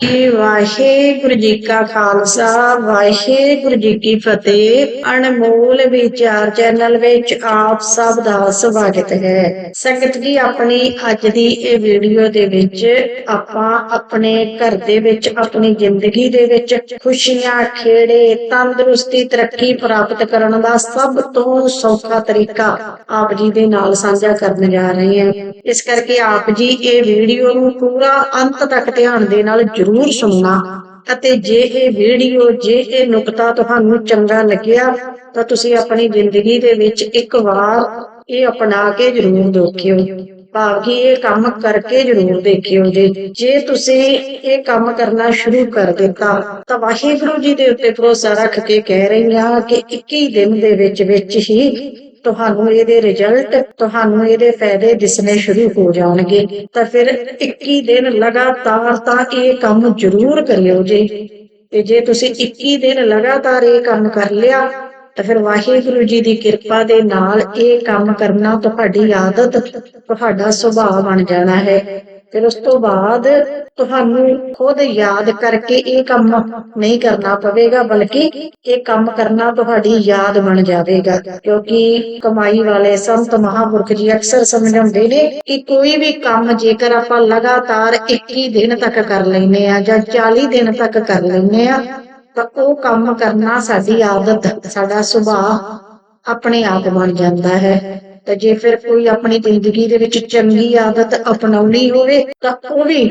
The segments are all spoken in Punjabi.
ਵਾਹਿਗੁਰੂ ਜੀ ਕਾ ਖਾਲਸਾ, ਵਾਹਿਗੁਰੂ ਜੀ ਕੀ ਫਤਿਹ। ਅਨਮੋਲ ਵਿਚਾਰ ਚੈਨਲ ਵਿੱਚ ਆਪ ਸਭ ਦਾ ਸਵਾਗਤ ਹੈ। ਸੰਗਤ ਜੀ, ਆਪਣੀ ਅੱਜ ਦੀ ਇਹ ਵੀਡੀਓ ਦੇ ਵਿੱਚ ਆਪਾਂ ਆਪਣੇ ਘਰ ਦੇ ਵਿੱਚ, ਆਪਣੀ ਜ਼ਿੰਦਗੀ ਦੇ ਵਿੱਚ ਖੁਸ਼ੀਆਂ, ਖੇੜੇ, ਤੰਦਰੁਸਤੀ, ਤਰੱਕੀ ਪ੍ਰਾਪਤ ਕਰਨ ਦਾ ਸਭ ਤੋਂ ਸੌਖਾ ਤਰੀਕਾ ਆਪ ਜੀ ਦੇ ਨਾਲ ਸਾਂਝਾ ਕਰਨ ਜਾ ਰਹੇ ਹਾਂ। ਇਸ ਕਰਕੇ ਆਪ ਜੀ ਇਹ ਵੀਡੀਓ ਨੂੰ ਪੂਰਾ ਅੰਤ ਤੱਕ ਧਿਆਨ ਦੇ ਨਾਲ ਜ਼ਰੂਰ ਸੁਣਨਾ। ਅਤੇ ਜੇ ਇਹ ਵੀਡੀਓ, ਜੇ ਇਹ ਨੁਕਤਾ ਤੁਹਾਨੂੰ ਚੰਗਾ ਲੱਗਿਆ, ਤਾਂ ਤੁਸੀਂ ਆਪਣੀ ਜ਼ਿੰਦਗੀ ਦੇ ਵਿੱਚ ਇੱਕ ਵਾਰ ਇਹ ਅਪਣਾ ਕੇ ਜ਼ਰੂਰ ਦੇਖਿਓ। ਭਾਵ ਕਿ ਇਹ ਕੰਮ ਕਰਕੇ ਜ਼ਰੂਰ ਦੇਖਿਓ ਜੇ। ਜੇ ਤੁਸੀਂ ਇਹ ਕੰਮ ਕਰਨਾ ਸ਼ੁਰੂ ਕਰ ਦਿੱਤਾ, ਤਾਂ ਵਾਹਿਗੁਰੂ ਜੀ ਦੇ ਉੱਤੇ ਭਰੋਸਾ ਰੱਖ ਕੇ ਕਹਿ ਰਹੀ ਹਾਂ ਕਿ 21 ਦਿਨ ਦੇ ਵਿੱਚ ਵਿੱਚ ਹੀ ਤੁਹਾਨੂੰ ਇਹਦੇ ਰਿਜ਼ਲਟ ਤੁਹਾਨੂੰ ਇਹਦੇ ਫਾਇਦੇ ਦਿਸਣੇ ਸ਼ੁਰੂ ਹੋ ਜਾਣਗੇ। ਤਾਂ ਫਿਰ 21 ਦਿਨ ਲਗਾਤਾਰ ਤਾਂ ਇਹ ਕੰਮ ਜ਼ਰੂਰ ਕਰਿਓ ਜੀ। ਤੇ ਜੇ ਤੁਸੀਂ 21 ਦਿਨ ਲਗਾਤਾਰ ਇਹ ਕੰਮ ਕਰ ਲਿਆ, ਤਾਂ ਫਿਰ ਵਾਹਿਗੁਰੂ ਜੀ ਦੀ ਕਿਰਪਾ ਦੇ ਨਾਲ ਇਹ ਕੰਮ ਕਰਨਾ ਤੁਹਾਡੀ ਆਦਤ, ਤੁਹਾਡਾ ਸੁਭਾਅ ਬਣ ਜਾਣਾ ਹੈ। ਫਿਰ ਉਸ ਤੋਂ ਬਾਅਦ ਤੁਹਾਨੂੰ ਖੁਦ ਯਾਦ ਕਰਕੇ ਇਹ ਕੰਮ ਨਹੀਂ ਕਰਨਾ ਪਵੇਗਾ, ਬਲਕਿ ਇਹ ਕੰਮ ਕਰਨਾ ਤੁਹਾਡੀ ਯਾਦ ਬਣ ਜਾਵੇਗਾ। ਕਿਉਂਕਿ ਕਮਾਈ ਵਾਲੇ ਸੰਤ ਮਹਾਪੁਰਖ ਜੀ ਅਕਸਰ ਸਮਝਾਉਂਦੇ ਨੇ ਕਿ ਕੋਈ ਵੀ ਕੰਮ ਜੇਕਰ ਆਪਾਂ ਲਗਾਤਾਰ 21 ਦਿਨ ਤੱਕ ਕਰ ਲੈਨੇ ਆ ਜਾਂ 40 ਦਿਨ ਤੱਕ ਕਰ ਲੈਨੇ ਆ ਤਾਂ ਉਹ ਕੰਮ ਕਰਨਾ ਸਾਡੀ ਆਦਤ, ਸਾਡਾ ਸੁਭਾਅ ਆਪਣੇ ਆਪ ਬਣ ਜਾਂਦਾ ਹੈ। ਤੇ ਜੇ ਫਿਰ ਕੋਈ ਆਪਣੀ ਜ਼ਿੰਦਗੀ ਦੇ ਵਿੱਚ ਚੰਗੀ ਆਦਤ ਅਪਣਾਉਣੀ ਹੋਵੇ, ਤਾਂ ਉਹ ਵੀ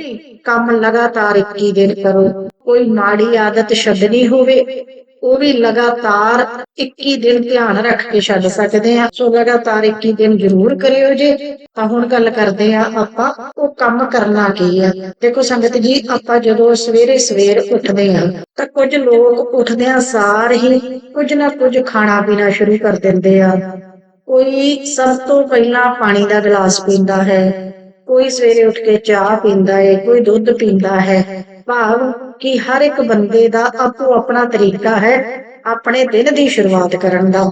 ਕੰਮ ਲਗਾਤਾਰ 21 ਦਿਨ ਕਰੋ। ਕੋਈ ਮਾੜੀ ਆਦਤ ਛੱਡਣੀ ਹੋਵੇ, ਉਹ ਵੀ ਲਗਾਤਾਰ 21 ਦਿਨ ਧਿਆਨ ਰੱਖ ਕੇ ਛੱਡ ਸਕਦੇ ਆ ਸੋ ਲਗਾਤਾਰ 21 ਦਿਨ ਜ਼ਰੂਰ ਕਰਿਓ ਜੇ। ਤਾਂ ਹੁਣ ਗੱਲ ਕਰਦੇ ਆ ਆਪਾਂ, ਉਹ ਕੰਮ ਕਰਨਾ ਕੀ ਆ? ਦੇਖੋ ਸੰਗਤ ਜੀ, ਆਪਾਂ ਜਦੋਂ ਸਵੇਰੇ ਸਵੇਰ ਉੱਠਦੇ ਆ ਤਾਂ ਕੁਝ ਲੋਕ ਉੱਠਦਿਆਂ ਸਾਰ ਹੀ ਕੁਝ ਨਾ ਕੁਝ ਖਾਣਾ ਪੀਣਾ ਸ਼ੁਰੂ ਕਰ ਦਿੰਦੇ ਆ। ਕੋਈ ਸਭ ਤੋਂ ਪਹਿਲਾਂ ਪਾਣੀ ਦਾ ਗਲਾਸ ਪੀਂਦਾ ਹੈ, ਕੋਈ ਸਵੇਰੇ ਉੱਠ ਕੇ ਚਾਹ ਪੀਂਦਾ ਹੈ, ਕੋਈ ਦੁੱਧ ਪੀਂਦਾ ਹੈ। ਭਾਵ ਕਿ ਹਰ ਇੱਕ ਬੰਦੇ ਦਾ ਆਪੋ ਆਪਣਾ ਤਰੀਕਾ ਹੈ ਆਪਣੇ ਦਿਨ ਦੀ ਸ਼ੁਰੂਆਤ ਕਰਨ ਦਾ।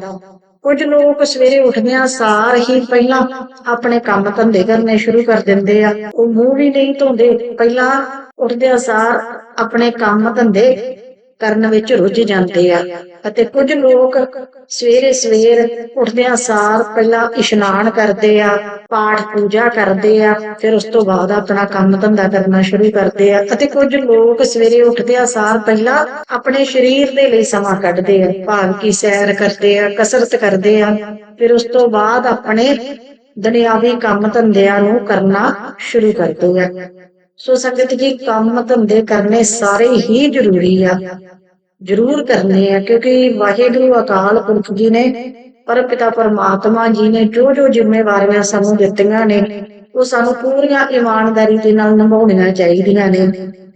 ਕੁਝ ਲੋਕ ਸਵੇਰੇ ਉੱਠਦਿਆਂ ਸਾਰ ਹੀ ਪਹਿਲਾਂ ਆਪਣੇ ਕੰਮ ਧੰਦੇ ਕਰਨੇ ਸ਼ੁਰੂ ਕਰ ਦਿੰਦੇ ਆ। ਉਹ ਮੂੰਹ ਵੀ ਨਹੀਂ ਧੋਂਦੇ, ਪਹਿਲਾਂ ਉੱਠਦਿਆਂ ਸਾਰ ਆਪਣੇ ਕੰਮ ਧੰਦੇ ਕਰਨ ਵਿੱਚ ਰੁੱਝ ਜਾਂਦੇ ਆ। ਅਤੇ ਕੁਝ ਲੋਕ ਸਵੇਰੇ ਸਵੇਰ ਉੱਠਦਿਆਂ ਸਾਰ ਪਹਿਲਾਂ ਇਸ਼ਨਾਨ ਕਰਦੇ ਆ, ਪਾਠ ਪੂਜਾ ਕਰਦੇ ਆ, ਫਿਰ ਉਸ ਤੋਂ ਬਾਅਦ ਆਪਣਾ ਕੰਮ ਧੰਦਾ ਕਰਨਾ ਸ਼ੁਰੂ ਕਰਦੇ ਆ। ਅਤੇ ਕੁਝ ਲੋਕ ਸਵੇਰੇ ਉੱਠਦਿਆਂ ਸਾਰ ਪਹਿਲਾਂ ਆਪਣੇ ਸਰੀਰ ਦੇ ਲਈ ਸਮਾਂ ਕੱਢਦੇ ਆ ਭਾਵ ਕੀ ਸੈਰ ਕਰਦੇ ਆ, ਕਸਰਤ ਕਰਦੇ ਆ, ਫਿਰ ਉਸ ਤੋਂ ਬਾਅਦ ਆਪਣੇ ਦੁਨਿਆਵੀ ਕੰਮ ਧੰਦਿਆਂ ਨੂੰ ਕਰਨਾ ਸ਼ੁਰੂ ਕਰਦੇ ਆ। ਸੋ ਸੰਗਤ ਜੀ, ਕੰਮ ਧੰਦੇ ਕਰਨੇ ਸਾਰੇ ਹੀ ਜ਼ਰੂਰੀ ਆ। ਜ਼ਰੂਰ ਕਰਨੇ ਆ, ਕਿਉਂਕਿ ਵਾਹਿਗੁਰੂ ਅਕਾਲ ਪੁਰਖ ਜੀ ਨੇ ਪਰਮਪਿਤਾ ਪਰਮਾਤਮਾ ਜੀ ਨੇ ਜੋ ਜੋ ਜ਼ਿੰਮੇਵਾਰੀਆਂ ਸਾਨੂੰ ਦਿੱਤੀਆਂ ਨੇ, ਉਹ ਸਾਨੂੰ ਪੂਰੀਆਂ ਇਮਾਨਦਾਰੀ ਦੇ ਨਾਲ ਨਿਭਾਉਣੀਆਂ ਚਾਹੀਦੀਆਂ ਨੇ।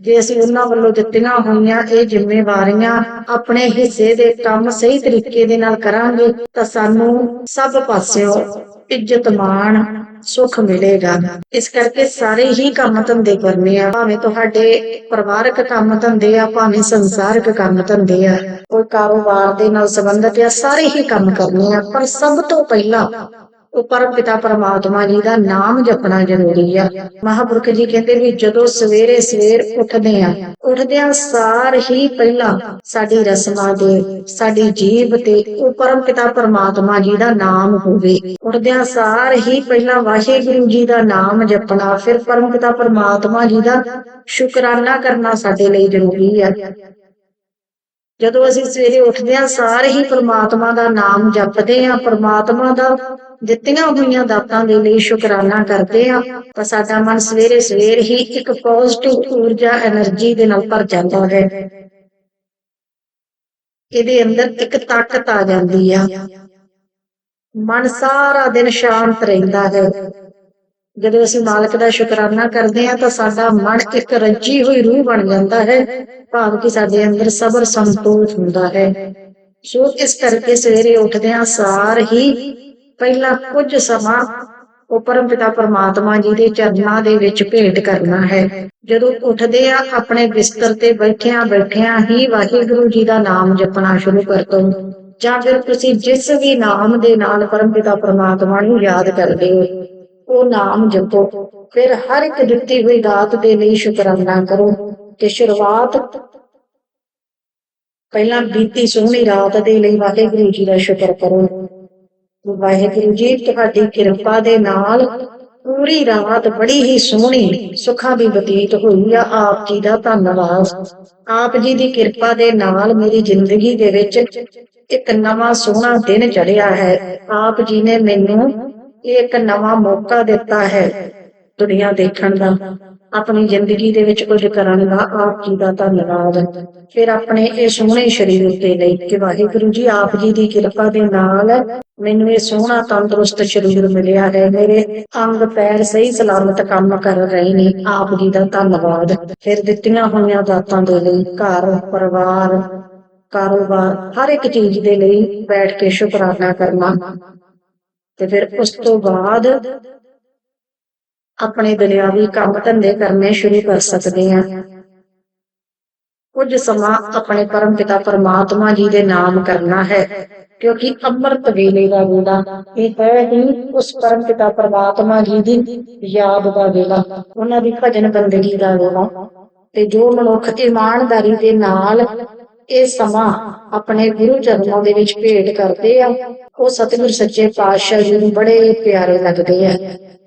ਜੇ ਅਸੀਂ ਉਹਨਾਂ ਵੱਲੋਂ ਦਿੱਤੀਆਂ ਹੋਈਆਂ ਇਹ ਜ਼ਿੰਮੇਵਾਰੀਆਂ ਆਪਣੇ ਹਿੱਸੇ ਦੇ ਕੰਮ ਸਹੀ ਤਰੀਕੇ ਦੇ ਨਾਲ ਕਰਾਂਗੇ, ਤਾਂ ਸਾਨੂੰ ਸਭ ਪਾਸਿਓਂ ਇੱਜ਼ਤ ਮਾਣ ਸੁੱਖ ਮਿਲੇਗਾ। ਇਸ ਕਰਕੇ ਸਾਰੇ ਹੀ ਕੰਮ ਧੰਦੇ ਕਰਨੇ ਆ, ਭਾਵੇਂ ਤੁਹਾਡੇ ਪਰਿਵਾਰਕ ਕੰਮ ਧੰਦੇ ਆ, ਭਾਵੇਂ ਸੰਸਾਰਿਕ ਕੰਮ ਧੰਦੇ ਆ। ਕੋਈ ਕਾਰੋਬਾਰ ਦੇ ਨਾਲ ਸੰਬੰਧਿਤ ਆ, ਸਾਰੇ ਹੀ ਕੰਮ ਕਰਨੇ ਆ, ਪਰ ਸਭ ਤੋਂ ਪਹਿਲਾਂ ਉਹ ਪਰਮ ਪਿਤਾ ਪਰਮਾਤਮਾ ਜੀ ਦਾ ਨਾਮ ਜਪਣਾ ਜ਼ਰੂਰੀ ਆ। ਮਹਾਪੁਰਖ ਜੀ ਕਹਿੰਦੇ ਵੀ ਜਦੋਂ ਸਵੇਰੇ ਸਵੇਰ ਉੱਠਦੇ ਆ, ਉੱਠਦਿਆਂ ਸਾਰ ਹੀ ਪਹਿਲਾਂ ਸਾਡੀ ਰਸਮਾਂ ਦੇ ਸਾਡੀ ਜੀਬ ਤੇ ਉਹ ਪਰਮ ਪਿਤਾ ਪਰਮਾਤਮਾ ਜੀ ਦਾ ਨਾਮ ਹੋਵੇ। ਉੱਠਦਿਆਂ ਸਾਰ ਹੀ ਪਹਿਲਾਂ ਵਾਹਿਗੁਰੂ ਜੀ ਦਾ ਨਾਮ ਜਪਣਾ, ਫਿਰ ਪਰਮ ਪਿਤਾ ਪਰਮਾਤਮਾ ਜੀ ਦਾ ਸ਼ੁਕਰਾਨਾ ਕਰਨਾ ਸਾਡੇ ਲਈ ਜ਼ਰੂਰੀ ਆ। ਜਦੋਂ ਅਸੀਂ ਸਵੇਰੇ ਉੱਠਦੇ ਹਾਂ, ਸਾਰੇ ਹੀ ਪਰਮਾਤਮਾ ਦਾ ਨਾਮ ਜਪਦੇ ਹਾਂ, ਪਰਮਾਤਮਾ ਦਾ ਦਿੱਤੀਆਂ ਹੋਈਆਂ ਦਾਤਾਂ ਦੇ ਲਈ ਸ਼ੁਕਰਾਨਾ ਕਰਦੇ ਹਾਂ। ਤਾਂ ਸਾਡਾ ਮਨ ਸਵੇਰੇ ਸਵੇਰ ਹੀ ਇੱਕ ਪੋਜ਼ਿਟਿਵ ਊਰਜਾ એનર્ਜੀ ਦੇ ਨਾਲ ਭਰ ਜਾਂਦਾ ਹੈ। ਇਹਦੇ ਅੰਦਰ ਇੱਕ ਤਾਕਤ ਆ ਜਾਂਦੀ ਆ। ਮਨ ਸਾਰਾ ਦਿਨ ਸ਼ਾਂਤ ਰਹਿੰਦਾ ਹੈ। ਜਦੋਂ ਅਸੀਂ ਮਾਲਕ ਦਾ ਸ਼ੁਕਰਾਨਾ ਕਰਦੇ ਹਾਂ ਤਾਂ ਸਾਡਾ ਮਨ ਇੱਕ ਰੱਜੀ ਹੋਈ ਰੂਹ ਬਣ ਜਾਂਦਾ ਹੈ, ਭਾਵ ਕਿ ਸਾਡੇ ਅੰਦਰ ਸਬਰ ਸੰਤੋਖ ਹੁੰਦਾ ਹੈ। ਸੋ ਇਸ ਕਰਕੇ ਸਵੇਰੇ ਉੱਠਦਿਆਂ ਸਾਰ ਹੀ ਪਹਿਲਾਂ ਕੁਝ ਸਮਾਂ ਉਹ ਪਰਮਪਿਤਾ ਪਰਮਾਤਮਾ ਜੀ ਦੇ ਚਰਨਾਂ ਦੇ ਵਿੱਚ ਭੇਟ ਕਰਨਾ ਹੈ। ਜਦੋਂ ਉੱਠਦੇ ਆ, ਆਪਣੇ ਬਿਸਤਰ ਤੇ ਬੈਠਿਆਂ ਬੈਠਿਆਂ ਹੀ ਵਾਹਿਗੁਰੂ ਜੀ ਦਾ ਨਾਮ ਜਪਣਾ ਸ਼ੁਰੂ ਕਰ ਦੋ। ਜਾਂ ਫਿਰ ਤੁਸੀਂ ਜਿਸ ਵੀ ਨਾਮ ਦੇ ਨਾਲ ਪਰਮਪਿਤਾ ਪਰਮਾਤਮਾ ਨੂੰ ਯਾਦ ਕਰਦੇ ਹੋ। ਉਹ ਨਾਮ ਜਪੋ। ਫਿਰ ਹਰ ਇੱਕ ਦਿੱਤੀ ਹੋਈ ਦਾਤ ਦੇ ਲਈ ਸ਼ੁਕਰਾਨਾ ਕਰੋ। ਤੇ ਸ਼ੁਰੂਆਤ ਪਹਿਲਾਂ ਬੀਤੀ ਸੋਹਣੀ ਰਾਤ ਦੇ ਲਈ ਵਾਹਿਗੁਰੂ ਜੀ ਦਾ ਸ਼ੁਕਰ ਕਰੋ। ਵਾਹਿਗੁਰੂ ਜੀ, ਤੁਹਾਡੀ ਕਿਰਪਾ ਦੇ ਨਾਲ ਪੂਰੀ ਰਾਤ ਬੜੀ ਹੀ ਸੋਹਣੀ ਸੁੱਖਾਂ ਦੀ ਬਤੀਤ ਹੋਈ ਆ। ਆਪ ਜੀ ਦਾ ਧੰਨਵਾਦ। ਆਪ ਜੀ ਦੀ ਕਿਰਪਾ ਦੇ ਨਾਲ ਮੇਰੀ ਜ਼ਿੰਦਗੀ ਦੇ ਵਿੱਚ ਇੱਕ ਨਵਾਂ ਸੋਹਣਾ ਦਿਨ ਚੜਿਆ ਹੈ। ਆਪ ਜੀ ਨੇ ਮੈਨੂੰ ਇਹ ਇੱਕ ਨਵਾਂ ਮੌਕਾ ਦਿੱਤਾ ਹੈ ਦੁਨੀਆ ਦੇਖਣ ਦਾ। ਆਪਣੀ ਜ਼ਿੰਦਗੀ ਦੇ ਵਿੱਚ ਕੁਝ ਕਰਨ ਦਾ ਆਪ ਜੀ ਦਾ ਧੰਨਵਾਦ। ਫਿਰ ਆਪਣੇ ਇਹ ਸੋਹਣੇ ਸਰੀਰ ਉੱਤੇ ਲਈ ਕਿ ਵਾਹਿਗੁਰੂ ਜੀ, ਆਪ ਜੀ ਦੀ ਕਿਰਪਾ ਦੇ ਨਾਲ ਮੈਨੂੰ ਇਹ ਸੋਹਣਾ ਤੰਦਰੁਸਤ ਸਰੀਰ ਮਿਲਿਆ ਹੈ। ਮੇਰੇ ਅੰਗ ਪੈਰ ਸਹੀ ਸਲਾਮਤ ਕੰਮ ਕਰ ਰਹੇ ਨੇ, ਆਪ ਜੀ ਦਾ ਧੰਨਵਾਦ। ਫਿਰ ਦਿੱਤੀਆਂ ਹੋਈਆਂ ਦਾਤਾਂ ਦੇ ਲਈ ਘਰ, ਪਰਿਵਾਰ, ਕਾਰੋਬਾਰ, ਹਰ ਇੱਕ ਚੀਜ਼ ਦੇ ਲਈ ਬੈਠ ਕੇ ਸ਼ੁਕਰਾਨਾ ਕਰਨਾ। ਤੇ ਫਿਰ ਉਸ ਤੋਂ ਬਾਅਦ ਆਪਣੇ ਦੁਨਿਆਵੀ ਕੰਮ ਧੰਦੇ ਕਰਨੇ ਸ਼ੁਰੂ ਕਰ ਸਕਦੇ ਹਾਂ। ਕੁਝ ਸਮਾਂ ਆਪਣੇ ਪਰਮ ਪਿਤਾ ਪਰਮਾਤਮਾ ਜੀ ਦੇ ਨਾਮ ਕਰਨਾ ਹੈ, ਕਿਉਂਕਿ ਅੰਮ੍ਰਿਤ ਵੇਲੇ ਦਾ ਵੇਲਾ ਇਹ ਹੈ ਹੀ ਉਸ ਪਰਮ ਪਿਤਾ ਪਰਮਾਤਮਾ ਜੀ ਦੀ ਯਾਦ ਦਾ ਵੇਲਾ, ਉਹਨਾਂ ਦੀ ਭਜਨ ਬੰਦਗੀ ਦਾ ਵੇਲਾ। ਤੇ ਜੋ ਮਨੁੱਖ ਇਮਾਨਦਾਰੀ ਦੇ ਨਾਲ ਇਹ ਸਮਾਂ ਆਪਣੇ ਗੁਰੂ ਚਰਨਾਂ ਦੇ ਵਿੱਚ ਭੇਟ ਕਰਦੇ ਆ। ਉਹ ਸਤਿਗੁਰ ਸੱਚੇ ਪਾਤਸ਼ਾਹ ਜੀ ਨੂੰ ਬੜੇ ਪਿਆਰੇ ਲੱਗਦੇ ਆ।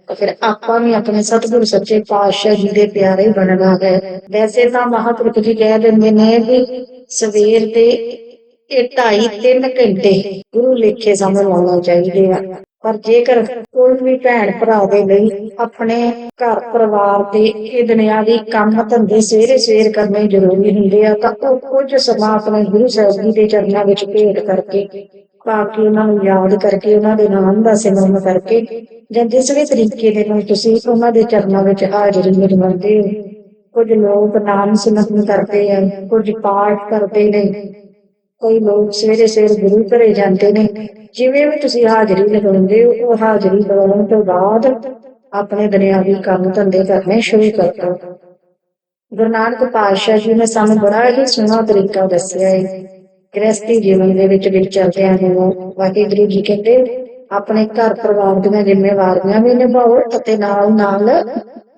ਤਾਂ ਫਿਰ ਆਪਾਂ ਵੀ ਆਪਣੇ ਸਤਿਗੁਰ ਸੱਚੇ ਪਾਤਸ਼ਾਹ ਜੀ ਦੇ ਪਿਆਰੇ ਬਣਨਾ ਹੈ ਵੈਸੇ ਤਾਂ ਮਹਾਂਪੁਰਖ ਜੀ ਕਹਿ ਦਿੰਦੇ ਨੇ ਵੀ ਸਵੇਰ ਦੇ ਇਹ ਢਾਈ ਤਿੰਨ ਘੰਟੇ ਗੁਰੂ ਲੇਖੇ ਸਮਝ ਲਾਉਣਾ ਚਾਹੀਦੇ ਆ। ਪਰ ਜੇਕਰ ਕੋਈ ਵੀ ਭੈਣ ਭਰਾ ਦੇ ਲਈ ਆਪਣੇ ਘਰ ਪਰਿਵਾਰ ਦੇ ਇਹ ਦੁਨਿਆਵੀ ਕੰਮ ਧੰਦੇ ਸਵੇਰੇ ਸਵੇਰ ਕਰਨੇ ਜ਼ਰੂਰੀ ਹੁੰਦੇ ਆ, ਤਾਂ ਉਹ ਕੁਝ ਸਮਾਂ ਆਪਣੇ ਗੁਰੂ ਸਾਹਿਬ ਜੀ ਦੇ ਚਰਨਾਂ ਵਿੱਚ ਭੇਟ ਕਰਕੇ ਪਾ ਕੇ ਉਹਨਾਂ ਨੂੰ ਯਾਦ ਕਰਕੇ, ਉਹਨਾਂ ਦੇ ਨਾਮ ਦਾ ਸਿਮਰਨ ਕਰਕੇ ਜਾਂ ਜਿਸ ਵੀ ਤਰੀਕੇ ਦੇ ਨਾਲ ਤੁਸੀਂ ਉਹਨਾਂ ਦੇ ਚਰਨਾਂ ਵਿੱਚ ਹਾਜ਼ਰੀ ਲਗਵਾਉਂਦੇ ਹੋ। ਕੁਝ ਲੋਕ ਨਾਮ ਸਿਮਰਨ ਕਰਦੇ ਆ, ਕੁਝ ਪਾਠ ਕਰਦੇ ਨੇ ਕੋਈ ਲੋਕ ਸਵੇਰੇ ਸਵੇਰੇ ਗੁਰੂ ਘਰੇ ਜਾਂਦੇ ਨੇ। ਜਿਵੇਂ ਵੀ ਤੁਸੀਂ ਹਾਜ਼ਰੀ ਲਗਾਉਂਦੇ ਹੋ, ਉਹ ਹਾਜ਼ਰੀ ਲਗਾਉਣ ਤੋਂ ਬਾਅਦ ਆਪਣੇ ਦੁਨਿਆਵੀ ਕੰਮ ਧੰਦੇ ਕਰਨੇ ਸ਼ੁਰੂ ਕਰ ਦਿਓ ਗੁਰੂ ਨਾਨਕ ਪਾਤਸ਼ਾਹ ਜੀ ਨੇ ਸਾਨੂੰ ਬੜਾ ਹੀ ਸੋਹਣਾ ਤਰੀਕਾ ਦੱਸਿਆ ਹੈ ਗ੍ਰਸਤੀ ਜੀਵਨ ਦੇ ਵਿੱਚ ਵਿਚਰਦਿਆਂ ਨੂੰ ਵਾਹਿਗੁਰੂ ਜੀ ਕਹਿੰਦੇ ਆਪਣੇ ਘਰ ਪਰਿਵਾਰ ਦੀਆਂ ਜ਼ਿੰਮੇਵਾਰੀਆਂ ਵੀ ਨਿਭਾਓ ਅਤੇ ਨਾਲ ਨਾਲ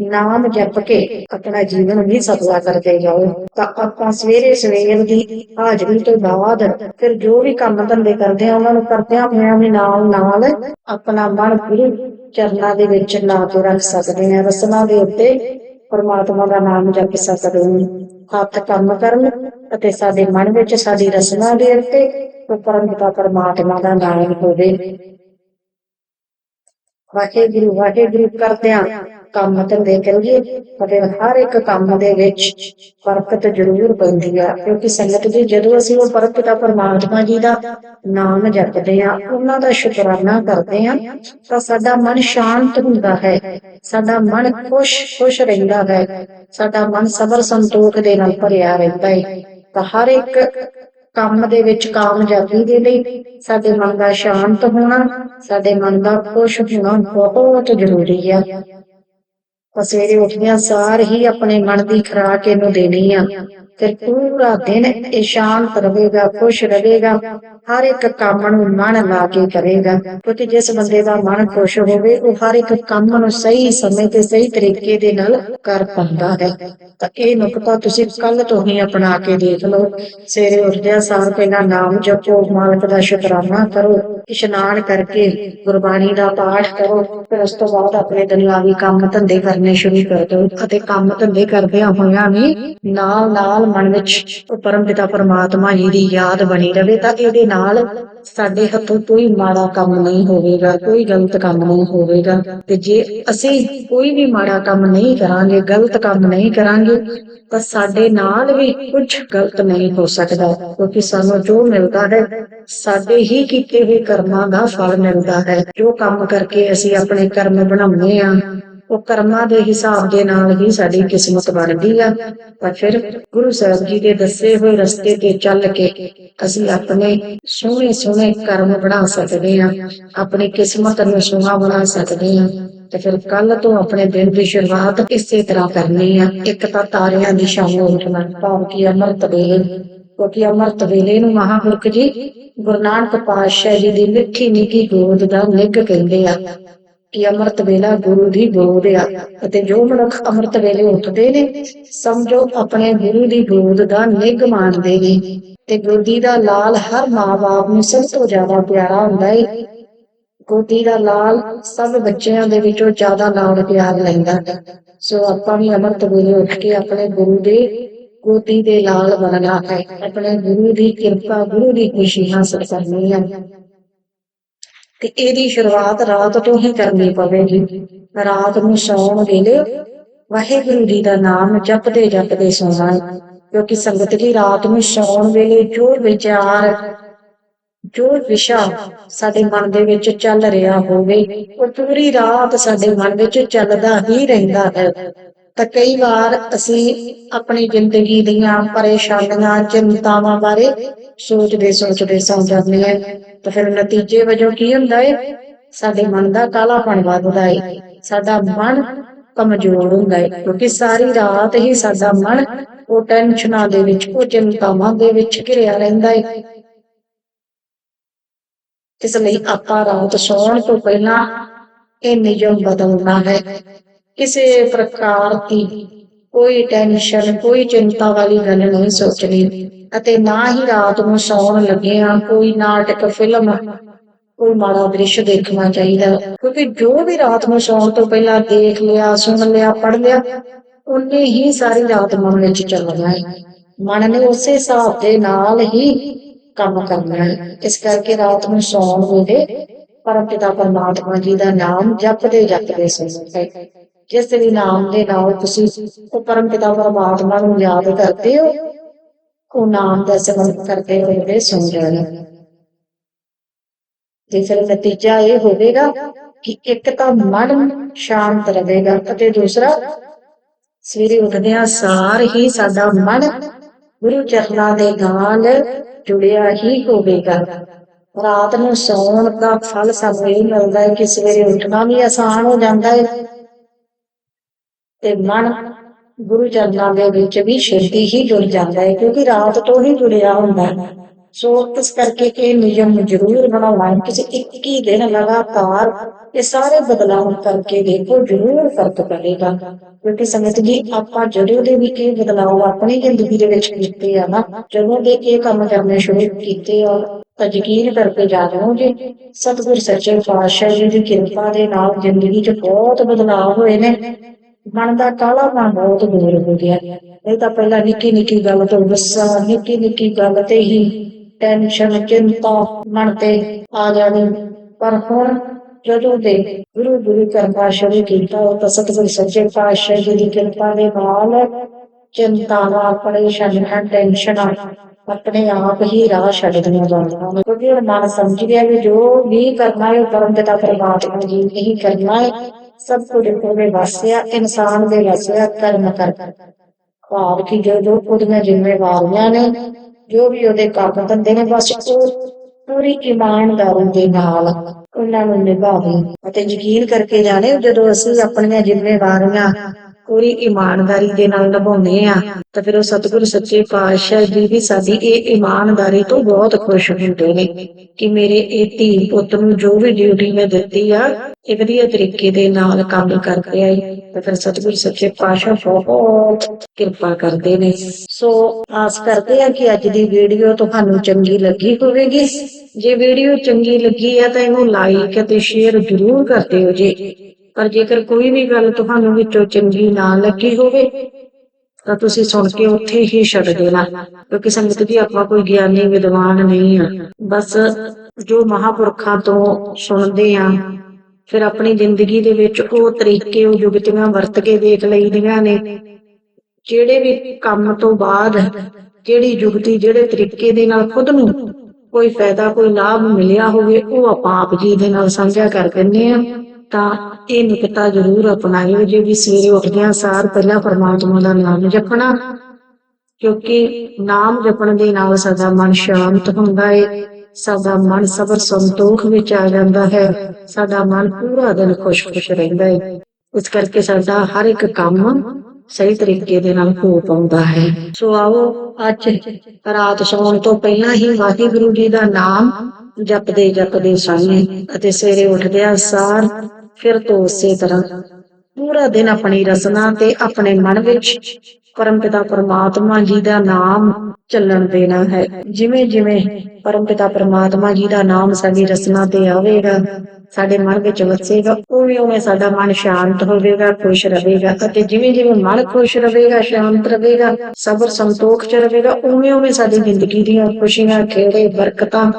ਨਾਮ ਜਪ ਕੇ ਆਪਣਾ ਜੀਵਨ ਵੀ ਸਫਲਾ ਕਰਦੇ ਜਾਓ। ਤਾਂ ਆਪਾਂ ਸਵੇਰੇ ਸਵੇਰ ਦੀ ਹਾਜ਼ਰੀ ਤੋਂ ਬਾਅਦ ਫਿਰ ਜੋ ਵੀ ਕੰਮ ਧੰਦੇ ਕਰਦੇ ਆ, ਉਹਨਾਂ ਨੂੰ ਕਰਦਿਆਂ ਹੋਇਆਂ ਵੀ ਨਾਲ ਨਾਲ ਆਪਣਾ ਮਨ ਗੁਰੂ ਚਰਨਾਂ ਦੇ ਵਿੱਚ ਲਾ ਕੇ ਰੱਖ ਸਕਦੇ ਹਾਂ ਰਸਨਾ ਦੇ ਉੱਤੇ ਪਰਮਾਤਮਾ ਦਾ ਨਾਮ ਜਪ ਸਕਦੇ ਹਾਂ ਹੱਥ ਕੰਮ ਕਰਨ ਅਤੇ ਸਾਡੇ ਮਨ ਵਿੱਚ ਸਾਡੀ ਰਸਨਾ ਦੇ ਉੱਤੇ ਉਹ ਪਰਮ ਪਰਮਾਤਮਾ ਦਾ ਨਾਮ ਹੋਵੇ। ਵਾਹਿਗੁਰੂ ਵਾਹਿਗੁਰੂ ਕਰਦਿਆਂ ਕੰਮ ਧੰਦੇ ਕਰੀਏ, ਅਤੇ ਹਰ ਇੱਕ ਕੰਮ ਦੇ ਵਿੱਚ ਬਰਕਤ ਜ਼ਰੂਰ ਪੈਂਦੀ ਆ, ਕਿਉਂਕਿ ਸੰਗਤ ਜੀ, ਜਦੋਂ ਅਸੀਂ ਉਹ ਪਰਮ ਪਿਤਾ ਪਰਮਾਤਮਾ ਜੀ ਦਾ ਨਾਮ ਜਪਦੇ ਆ, ਉਹਨਾਂ ਦਾ ਸ਼ੁਕਰਾਨਾ ਕਰਦੇ ਆ, ਤਾਂ ਸਾਡਾ ਮਨ ਸ਼ਾਂਤ ਹੁੰਦਾ ਹੈ, ਸਾਡਾ ਮਨ ਖੁਸ਼ ਖੁਸ਼ ਰਹਿੰਦਾ ਹੈ, ਸਾਡਾ ਮਨ ਸਬਰ ਸੰਤੋਖ ਦੇ ਨਾਲ ਭਰਿਆ ਰਹਿੰਦਾ ਹੈ, ਤਾਂ ਹਰ ਇੱਕ ਕੰਮ ਦੇ ਵਿੱਚ ਕਾਮਯਾਬੀ ਦੇ ਲਈ ਸਾਡੇ ਮਨ ਦਾ ਸ਼ਾਂਤ ਹੋਣਾ, ਸਾਡੇ ਮਨ ਦਾ ਖੁਸ਼ ਹੋਣਾ ਬਹੁਤ ਜ਼ਰੂਰੀ ਆ। ਸਵੇਰੇ ਉੱਠਦਿਆਂ ਸਾਰ ਹੀ ਆਪਣੇ ਮਨ ਦੀ ਖੁਰਾਕ ਇਹਨੂੰ ਦੇਣੀ ਆ। ਫਿਰ ਪੂਰਾ ਦਿਨ ਇਹ ਸ਼ਾਂਤ ਰਹੇਗਾ, ਖੁਸ਼ ਰਹੇਗਾ, ਹਰ ਇੱਕ ਕੰਮ ਨੂੰ ਮਨ ਲਾ ਕੇ ਕਰੇਗਾ। ਕਿਉਂਕਿ ਜਿਸ ਬੰਦੇ ਦਾ ਮਨ ਖੁਸ਼ ਹੋਵੇ, ਉਹ ਹਰ ਇੱਕ ਕੰਮ ਨੂੰ ਸਹੀ ਸਮੇਂ ਤੇ ਸਹੀ ਤਰੀਕੇ ਦੇ ਨਾਲ ਕਰ ਪਾਉਂਦਾ ਹੈ। ਤਾਂ ਇਹ ਨੁਕਤਾ ਤੁਸੀਂ ਕੱਲ ਤੋਂ ਹੀ ਅਪਣਾ ਕੇ ਦੇਖ ਲਓ। ਸਵੇਰੇ ਉੱਠਦਿਆਂ ਸਾਰ ਪਹਿਲਾਂ ਨਾਮ ਜਪੋ, ਮਾਲਕ ਦਾ ਸ਼ੁਕਰਾਨਾ ਕਰੋ, ਇਸ਼ਨਾਨ ਕਰਕੇ ਗੁਰਬਾਣੀ ਦਾ ਪਾਠ ਕਰੋ। ਫਿਰ ਉਸ ਤੋਂ ਬਾਅਦ ਆਪਣੇ ਦੁਨਿਆਵੀ ਕੰਮ ਧੰਦੇ ਕਰਨੇ ਸ਼ੁਰੂ ਕਰ ਦਿਓ ਅਤੇ ਕੰਮ ਧੰਦੇ ਕਰਦਿਆਂ ਹੋਇਆਂ ਵੀ ਨਾਲ ਨਾਲ ਮਨ ਵਿੱਚ ਉਹ ਪਰਮਾਤਮਾ ਜੀ ਦੀ ਯਾਦ ਬਣੀ ਰਵੇ ਤਾਂ ਇਹਦੇ ਨਾਲ ਸਾਡੇ ਹੱਥੋਂ ਕੋਈ ਮਾੜਾ ਕੰਮ ਨਹੀਂ ਹੋਵੇਗਾ, ਕੋਈ ਗਲਤ ਕੰਮ ਨਹੀਂ ਹੋਵੇਗਾ। ਤੇ ਜੇ ਅਸੀਂ ਕੋਈ ਵੀ ਮਾੜਾ ਕੰਮ ਨਹੀਂ ਕਰਾਂਗੇ, ਗਲਤ ਕੰਮ ਨਹੀਂ ਕਰਾਂਗੇ, ਤਾਂ ਸਾਡੇ ਨਾਲ ਵੀ ਕੁਝ ਗਲਤ ਨਹੀਂ ਹੋ ਸਕਦਾ, ਕਿਉਂਕਿ ਸਾਨੂੰ ਜੋ ਮਿਲਦਾ ਹੈ, ਸਾਡੇ ਹੀ ਕੀਤੇ ਹੋਏ ਕਰਮਾਂ ਦਾ ਫਲ ਮਿਲਦਾ ਹੈ। ਜੋ ਕੰਮ ਕਰਕੇ ਅਸੀਂ ਆਪਣੇ ਆਪਣੇ ਕਰਮ ਬਣਾਉਂਦੇ ਆ, ਉਹ ਕਰਮਾਂ ਦੇ ਹਿਸਾਬ ਦੇ ਨਾਲ ਹੀ ਸਾਡੀ ਕਿਸਮਤ ਬਣਦੀ ਆ। ਤਾਂ ਫਿਰ ਗੁਰੂ ਸਾਹਿਬ ਜੀ ਦੇ ਦੱਸੇ ਹੋਏ ਰਸਤੇ ਤੇ ਚੱਲ ਕੇ ਅਸੀਂ ਆਪਣੇ ਸੋਹਣੇ ਸੋਹਣੇ ਕਰਮ ਬਣਾ ਸਕਦੇ ਆ, ਆਪਣੀ ਕਿਸਮਤ ਨੂੰ ਸੋਹਣਾ ਬਣਾ ਸਕਦੇ ਆ। ਤੇ ਫਿਰ ਕੱਲ ਤੋਂ ਆਪਣੇ ਦਿਨ ਦੀ ਸ਼ੁਰੂਆਤ ਇਸੇ ਤਰ੍ਹਾਂ ਕਰਨੀ ਆ। ਇੱਕ ਤਾਂ ਤਾਰਿਆਂ ਦੀ ਸ਼ਾਮ ਉੱਠਣਾ, ਭਾਵ ਕਿ ਅੰਮ੍ਰਿਤ ਵੇਲੇ, ਕਿਉਂਕਿ ਅੰਮ੍ਰਿਤ ਵੇਲੇ ਨੂੰ ਮਹਾਂਪੁਰਖ ਜੀ ਗੁਰੂ ਨਾਨਕ ਪਾਤਸ਼ਾਹ ਜੀ ਦੀ ਮਿੱਠੀ ਨਿੱਕੀ ਗੋਦ ਦਾ ਨਿੱਘ ਕਹਿੰਦੇ ਆ। ਕਿ ਅੰਮ੍ਰਿਤ ਵੇਲਾ ਗੁਰੂ ਦੀ ਗੋਦ ਆ। ਅਤੇ ਜੋ ਮਨੁੱਖ ਅੰਮ੍ਰਿਤ ਵੇਲੇ ਉੱਠਦੇ ਨੇ, ਸਮਝੋ ਆਪਣੇ ਗੁਰੂ ਦੀ ਗੋਦ ਦਾ ਨਿੱਘ ਮਾਣਦੇ ਨੇ। ਤੇ ਗੋਦੀ ਦਾ ਲਾਲ ਹਰ ਮਾਂ-ਬਾਪ ਨੂੰ ਸਭ ਤੋਂ ਜ਼ਿਆਦਾ ਪਿਆਰਾ ਹੁੰਦਾ ਏ। ਗੋਦੀ ਦਾ ਲਾਲ ਸਭ ਬੱਚਿਆਂ ਦੇ ਵਿੱਚੋਂ ਜ਼ਿਆਦਾ ਲਾਡ ਪਿਆਰ ਲੈਂਦਾ। ਹੈ ਸੋ ਆਪਾਂ ਵੀ ਅੰਮ੍ਰਿਤ ਵੇਲੇ ਉੱਠ ਕੇ ਆਪਣੇ ਗੁਰੂ ਦੇ ਗੋਦੀ ਦੇ ਲਾਲ ਬਣਨਾ ਹੈ। ਆਪਣੇ ਗੁਰੂ ਦੀ ਕਿਰਪਾ, ਗੁਰੂ ਦੀ ਖੁਸ਼ੀ ਹਾਸਲ ਕਰਨੀ ਹੈ ਤੇ ਇਹਦੀ ਸ਼ੁਰੂਆਤ ਰਾਤ ਤੋਂ ਹੀ ਕਰਨੀ ਪਵੇਗੀ। ਰਾਤ ਨੂੰ ਸੌਣ ਵੇਲੇ ਵਾਹਿਗੁਰੂ ਜੀ ਦਾ ਨਾਮ ਜਪਦੇ ਜਪਦੇ ਸੌਣਾ। ਕਿਉਂਕਿ ਸੰਗਤ ਜੀ ਰਾਤ ਨੂੰ ਸੌਣ ਵੇਲੇ ਜੋ ਵਿਚਾਰ, ਜੋ ਵਿਸ਼ਾ ਸਾਡੇ ਮਨ ਦੇ ਵਿੱਚ ਚੱਲ ਰਿਹਾ ਹੋਵੇ, ਉਹ ਪੂਰੀ ਰਾਤ ਸਾਡੇ ਮਨ ਵਿੱਚ ਚੱਲਦਾ ਹੀ ਰਹਿੰਦਾ ਹੈ। ਤਾਂ ਕਈ ਵਾਰ ਅਸੀਂ ਆਪਣੀ ਜ਼ਿੰਦਗੀ ਦੀਆਂ ਪਰੇਸ਼ਾਨੀਆਂ, ਚਿੰਤਾਵਾਂ ਬਾਰੇ ਸੋਚਦੇ ਸੋਚਦੇ ਸੌਂ ਜਾਂਦੇ ਹਾਂ ਤਾਂ ਫਿਰ ਨਤੀਜੇ ਵਜੋਂ ਕੀ ਹੁੰਦਾ ਹੈ ਸਾਡੇ ਮਨ ਦਾ ਕਾਲਾਪਣ ਵੱਧਦਾ ਹੈ ਸਾਡਾ ਮਨ ਕਮਜ਼ੋਰ ਹੁੰਦਾ ਹੈ ਕਿਉਂਕਿ ਸਾਰੀ ਰਾਤ ਹੀ ਸਾਡਾ ਮਨ ਉਹ ਟੈਨਸ਼ਨਾਂ ਦੇ ਵਿੱਚ, ਉਹ ਚਿੰਤਾਵਾਂ ਦੇ ਵਿੱਚ ਘਿਰਿਆ ਰਹਿੰਦਾ ਹੈ ਇਸ ਲਈ ਆਪਾਂ ਰਾਤ ਸੌਣ ਤੋਂ ਪਹਿਲਾਂ ਇਹ ਨਿਯਮ ਬਦਲਣਾ ਹੈ। ਕਿਸੇ ਪ੍ਰਕਾਰ ਦੀ ਕੋਈ ਟੈਨਸ਼ਨ ਕੋਈ ਚਿੰਤਾ ਵਾਲੀ ਗੱਲ ਨਹੀਂ ਸੋਚਣੀ। ਅਤੇ ਨਾ ਹੀ ਰਾਤ ਨੂੰ ਸੌਣ ਲੱਗਿਆਂ ਕੋਈ ਨਾਟਕ ਫਿਲਮ ਕੋਈ ਮਾੜਾ ਦ੍ਰਿਸ਼ ਦੇਖਣਾ ਚਾਹੀਦਾ। ਕਿਉਂਕਿ ਜੋ ਵੀ ਰਾਤ ਨੂੰ ਸੌਣ ਤੋਂ ਪਹਿਲਾਂ ਦੇਖ ਲਿਆ, ਸੁਣ ਲਿਆ, ਪੜ੍ਹ ਲਿਆ, ਉਨੇ ਹੀ ਸਾਰੀ ਰਾਤ ਮਨ ਵਿੱਚ ਚੱਲਣਾ ਹੈ। ਮਨ ਨੇ ਉਸੇ ਹਿਸਾਬ ਦੇ ਨਾਲ ਹੀ ਕੰਮ ਕਰਨਾ ਹੈ। ਇਸ ਕਰਕੇ ਰਾਤ ਨੂੰ ਸੌਣ ਵੇਲੇ ਪਰਮਪਿਤਾ ਪਰਮਾਤਮਾ ਜੀ ਦਾ ਨਾਮ ਜਪਦੇ ਜਪਦੇ ਸੌਣਾ। ਹੈ ਜਿਸ ਵੀ ਨਾਮ ਦੇ ਨਾਲ ਤੁਸੀਂ ਉਹ ਪਰਮਪਿਤਾ ਪਰਮਾਤਮਾ ਨੂੰ ਯਾਦ ਕਰਦੇ ਹੋ, ਉਹ ਨਾਮ ਦਾ ਸਿਮਰਨ ਕਰਦੇ ਹੋਏ ਸੌਂ ਜਾਣਾ ਤੇ ਫਿਰ ਨਤੀਜਾ ਇਹ ਹੋਵੇਗਾ ਕਿ ਇੱਕ ਤਾਂ ਮਨ ਸ਼ਾਂਤ ਰਹੇਗਾ ਅਤੇ ਦੂਸਰਾ, ਸਵੇਰੇ ਉੱਠਦਿਆਂ ਸਾਰ ਹੀ ਸਾਡਾ ਮਨ ਗੁਰੂ ਚਰਨਾਂ ਦੇ ਨਾਲ ਜੁੜਿਆ ਹੀ ਹੋਵੇਗਾ। ਰਾਤ ਨੂੰ ਸੌਣ ਦਾ ਫਲ ਸਾਨੂੰ ਇਹ ਮਿਲਦਾ ਹੈ ਕਿ ਸਵੇਰੇ ਉੱਠਣਾ ਵੀ ਆਸਾਨ ਹੋ ਜਾਂਦਾ ਹੈ। ਤੇ ਮਨ ਗੁਰੂ ਚਰਨਾਂ ਦੇ ਵਿੱਚ ਵੀ ਛੇਤੀ ਹੀ ਜੁੜ ਜਾਂਦਾ ਹੈ, ਕਿਉਂਕਿ ਰਾਤ ਤੋਂ ਹੀ ਜੁੜਿਆ ਹੁੰਦਾ ਹੈ। ਸੋ ਇਸ ਕਰਕੇ ਇਹ ਨਿਯਮ ਜ਼ਰੂਰ ਬਣਾਉਣਾ ਹੈ, ਕਿਸੇ 21 ਦਿਨ ਲਗਾਤਾਰ ਇਹ ਸਾਰੇ ਬਦਲਾਅ ਕਰਕੇ ਦੇਖੋ, ਜ਼ਰੂਰ ਫ਼ਰਕ ਪੜੇਗਾ ਕਿਉਂਕਿ ਸੰਗਤ ਜੀ, ਆਪਾਂ ਜਦੋਂ ਦੇ ਵੀ ਇਹ ਬਦਲਾਅ ਆਪਣੀ ਜ਼ਿੰਦਗੀ ਦੇ ਵਿੱਚ ਕੀਤੇ ਆ ਨਾ, ਜਦੋਂ ਦੇ ਇਹ ਕੰਮ ਕਰਨੇ ਸ਼ੁਰੂ ਕੀਤੇ ਆ, ਤਾਂ ਯਕੀਨ ਕਰਕੇ ਜਾਣੋਗੇ ਸਤਿਗੁਰ ਸੱਚੇ ਪਾਤਸ਼ਾਹ ਜੀ ਦੀ ਕਿਰਪਾ ਦੇ ਨਾਲ ਜ਼ਿੰਦਗੀ 'ਚ ਬਹੁਤ ਬਦਲਾਅ ਹੋਏ ਨੇ। ਮਨ ਦਾ ਕਾਲਾ ਮਨ ਬਹੁਤ ਦੂਰ ਹੋ ਗਿਆ। ਇਹ ਤਾਂ ਪਹਿਲਾਂ ਨਿੱਕੀ ਨਿੱਕੀ ਗੱਲ ਤੋਂ ਗੁੱਸਾ, ਨਿੱਕੀ ਨਿੱਕੀ ਗੱਲ ਤੇ ਹੀ ਟੈਨਸ਼ਨ ਚਿੰਤਾ ਮਨ ਤੇ ਆ ਜਾਣੀ। ਪਰ ਹੁਣ ਜਦੋਂ ਦੇ ਗੁਰੂ ਗੁਰੂ ਕਰਨਾ ਸ਼ੁਰੂ ਕੀਤਾ, ਉਹ ਤਾਂ ਸਤਿਗੁਰ ਸੱਚੇ ਪਾਤਸ਼ਾਹ ਜੀ ਦੀ ਕਿਰਪਾ ਦੇ ਨਾਲ ਚਿੰਤਾਵਾਂ ਪਰੇਸ਼ਾਨੀਆਂ ਟੈਨਸ਼ਨਾਂ ਆਪਣੇ ਆਪ ਹੀ ਰਾਹ ਛੱਡਦੀਆਂ ਜਾਂਦੀਆਂ ਨੇ ਕਿਉਂਕਿ ਮਨ ਸਮਝ ਗਿਆ ਕਿ ਜੋ ਵੀ ਕਰਨਾ ਹੈ ਉਹ ਪਰਮ ਪਿਤਾ ਪਰਮਾਤਮਾ ਜੀ ਨੇ ਕਰਨਾ ਹੈ। ਸਭ ਕੁਝ ਉਹਦੇ ਵਾਸਿਆ ਇਨਸਾਨ ਦੇ ਵਾਸਿਆ ਕਰਮ ਕਰ। ਭਾਵ ਕਿ ਜੋ ਜੋ ਉਹਦੀਆਂ ਜ਼ਿੰਮੇਵਾਰੀਆਂ ਨੇ, ਜੋ ਵੀ ਉਹਦੇ ਕੰਮ ਧੰਦੇ ਨੇ, ਬਸ ਉਹ ਪੂਰੀ ਇਮਾਨਦਾਰੀ ਦੇ ਨਾਲ ਉਹਨਾਂ ਨੂੰ ਨਿਭਾਵੇ ਅਤੇ ਯਕੀਨ ਕਰਕੇ ਜਾਣੇ ਜਦੋਂ ਅਸੀਂ ਆਪਣੀਆਂ ਜ਼ਿੰਮੇਵਾਰੀਆਂ ਪੂਰੀ ਇਮਾਨਦਾਰੀ ਦੇ ਨਾਲ ਨਿਭਾਉਂਦੇ ਆ, ਤਾਂ ਫਿਰ ਉਹ ਸਤਿਗੁਰ ਸੱਚੇ ਪਾਤਸ਼ਾਹ ਜੀ ਵੀ ਸਾਡੀ ਇਹ ਇਮਾਨਦਾਰੀ ਤੋਂ ਬਹੁਤ ਖੁਸ਼ ਹੁੰਦੇ ਨੇ ਕਿ ਮੇਰੇ ਇਹ ਧੀ ਪੁੱਤ ਨੂੰ ਜੋ ਵੀ ਡਿਊਟੀ ਮੈਂ ਦਿੱਤੀ ਆ, ਇਹ ਵਧੀਆ ਤਰੀਕੇ ਦੇ ਨਾਲ ਕੰਮ ਕਰਦੇ ਆ ਤਾਂ ਫਿਰ ਸਤਿਗੁਰ ਸੱਚੇ ਪਾਤਸ਼ਾਹ ਬਹੁਤ ਕਿਰਪਾ ਕਰਦੇ ਨੇ। ਸੋ ਆਸ ਕਰਦੇ ਆ ਕਿ ਅੱਜ ਦੀ ਵੀਡੀਓ ਤੁਹਾਨੂੰ ਚੰਗੀ ਲੱਗੀ ਹੋਵੇਗੀ। ਜੇ ਵੀਡੀਓ ਚੰਗੀ ਲੱਗੀ ਆ ਤਾਂ ਇਹਨੂੰ ਲਾਈਕ ਅਤੇ ਸ਼ੇਅਰ ਜ਼ਰੂਰ ਕਰ ਦਿਓ ਜੀ। ਪਰ ਜੇਕਰ ਕੋਈ ਵੀ ਗੱਲ ਤੁਹਾਨੂੰ ਵਿੱਚੋਂ ਚੰਗੀ ਨਾ ਲੱਗੀ ਹੋਵੇ, ਤਾਂ ਤੁਸੀਂ ਸੁਣ ਕੇ ਉੱਥੇ ਹੀ ਛੱਡ ਦੇਣਾ, ਕਿਉਂਕਿ ਸੰਗਤ ਜੀ ਆਪਾਂ ਕੋਈ ਗਿਆਨੀ, ਵਿਦਵਾਨ ਨਹੀਂ ਆ। ਬਸ ਜੋ ਮਹਾਪੁਰਖਾਂ ਤੋਂ ਸੁਣਦੇ ਆ, ਫਿਰ ਆਪਣੀ ਜ਼ਿੰਦਗੀ ਦੇ ਵਿੱਚ ਉਹ ਤਰੀਕੇ, ਉਹ ਯੁਗਤੀਆਂ ਵਰਤ ਕੇ ਦੇਖ ਲਈਦੀਆਂ ਨੇ, ਜਿਹੜੇ ਵੀ ਕੰਮ ਤੋਂ ਬਾਅਦ, ਜਿਹੜੀ ਯੁਗਤੀ, ਜਿਹੜੇ ਤਰੀਕੇ ਦੇ ਨਾਲ ਖੁਦ ਨੂੰ ਕੋਈ ਫਾਇਦਾ, ਕੋਈ ਲਾਭ ਮਿਲਿਆ ਹੋਵੇ, ਉਹ ਆਪਾਂ ਆਪ ਜੀ ਦੇ ਨਾਲ ਸਾਂਝਾ ਕਰ ਦਿੰਦੇ ਆ। ਤਾਂ ਇਹ ਨਿਕਤਾ ਜ਼ਰੂਰ ਅਪਣਾਇਓ ਜੇ ਵੀ ਸਵੇਰੇ ਉੱਠਦਿਆਂ ਸਾਰ ਪਹਿਲਾਂ ਪਰਮਾਤਮਾ ਦਾ ਨਾਮ ਜਪਣਾ। ਕਿਉਂਕਿ ਨਾਮ ਜਪਣ ਦੇ ਨਾਲ ਸਾਡਾ ਮਨ ਸ਼ਾਂਤ ਹੁੰਦਾ ਹੈ ਸਾਡਾ ਮਨ ਸਬਰ ਸੰਤੋਖ ਵਿੱਚ ਆ ਜਾਂਦਾ ਹੈ, ਸਾਡਾ ਮਨ ਪੂਰਾ ਦਿਨ ਖੁਸ਼-ਖੁਸ਼ ਰਹਿੰਦਾ ਹੈ ਇਸ ਕਰਕੇ ਸਾਡਾ ਹਰ ਇੱਕ ਕੰਮ ਸਹੀ ਤਰੀਕੇ ਦੇ ਨਾਲ ਹੋ ਪਾਉਂਦਾ ਹੈ। ਸੋ ਆਓ ਅੱਜ ਰਾਤ ਸੌਣ ਤੋਂ ਪਹਿਲਾਂ ਹੀ ਵਾਹਿਗੁਰੂ ਜੀ ਦਾ ਨਾਮ ਜਪਦੇ ਜਪਦੇ ਸਾਨੇ ਅਤੇ ਸਵੇਰੇ ਉੱਠਦਿਆਂ ਸਾਰ ਫਿਰ ਤੋਂ ਉਸੇ ਤਰ੍ਹਾਂ ਪੂਰਾ ਦਿਨ ਆਪਣੀ ਰਸਨਾ ਤੇ ਆਪਣੇ ਮਨ ਵਿੱਚ ਪਰਮਪਿਤਾ ਪਰਮਾਤਮਾ ਜੀ ਦਾ ਨਾਮ ਚੱਲਣ ਦੇਣਾ ਹੈ। ਜਿਵੇਂ ਜਿਵੇਂ ਪਰਮਪਿਤਾ ਪਰਮਾਤਮਾ ਜੀ ਦਾ ਨਾਮ ਸਾਡੀ ਰਸਨਾ ਤੇ ਆਵੇਗਾ, ਸਾਡੇ ਮਨ ਵਿੱਚ ਵਸੇਗਾ ਉਵੇਂ ਉਵੇਂ ਸਾਡਾ ਮਨ ਸ਼ਾਂਤ ਹੋਵੇਗਾ, ਖੁਸ਼ ਰਹੇਗਾ ਅਤੇ ਜਿਵੇਂ ਜਿਵੇਂ ਮਨ ਖੁਸ਼ ਰਹੇਗਾ, ਸ਼ਾਂਤ ਰਹੇਗਾ, ਸਬਰ ਸੰਤੋਖ ਚ ਰਹੇਗਾ ਉਵੇਂ ਉਵੇਂ ਸਾਡੀ ਜ਼ਿੰਦਗੀ ਦੀਆਂ ਖੁਸ਼ੀਆਂ, ਖੇੜੇ, ਬਰਕਤਾਂ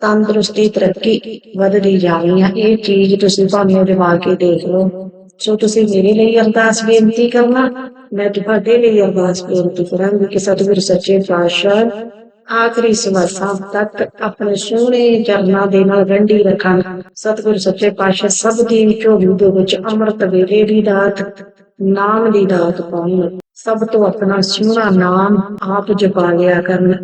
ਤੰਦਰੁਸਤੀ ਤਰੱਕੀ ਵਧਦੀ ਜਾਣੀ ਆ ਇਹ ਚੀਜ਼ ਤੁਸੀਂ ਭਾਵੇਂ ਅਜਮਾ ਕੇ ਦੇਖ ਲਓ। ਸੋ ਤੁਸੀਂ ਮੇਰੇ ਲਈ ਅਰਦਾਸ ਬੇਨਤੀ ਕਰਨਾ, ਮੈਂ ਤੁਹਾਡੇ ਲਈ ਅਰਦਾਸ ਬੇਨਤੀ ਕਰਾਂਗੀ ਕਿ ਸਤਿਗੁਰ ਸੱਚੇ ਪਾਤਸ਼ਾਹ ਆਖਰੀ ਸਵਾਸਾਂ ਤੱਕ ਆਪਣੇ ਸੋਹਣੇ ਚਰਨਾਂ ਦੇ ਨਾਲ ਗੰਢੀ ਰੱਖਣ। ਸਤਿਗੁਰੂ ਸੱਚੇ ਪਾਤਸ਼ਾਹ ਸਭ ਦੀ ਝੋਲੀ ਦੇ ਵਿੱਚ ਅੰਮ੍ਰਿਤ ਵੇਲੇ ਦੀ ਦਾਤ, ਨਾਮ ਦੀ ਦਾਤ ਪਾਉਣ। ਸਭ ਤੋਂ ਆਪਣਾ ਸੋਹਣਾ ਨਾਮ ਆਪ ਜਪਾ ਲਿਆ ਕਰਨ।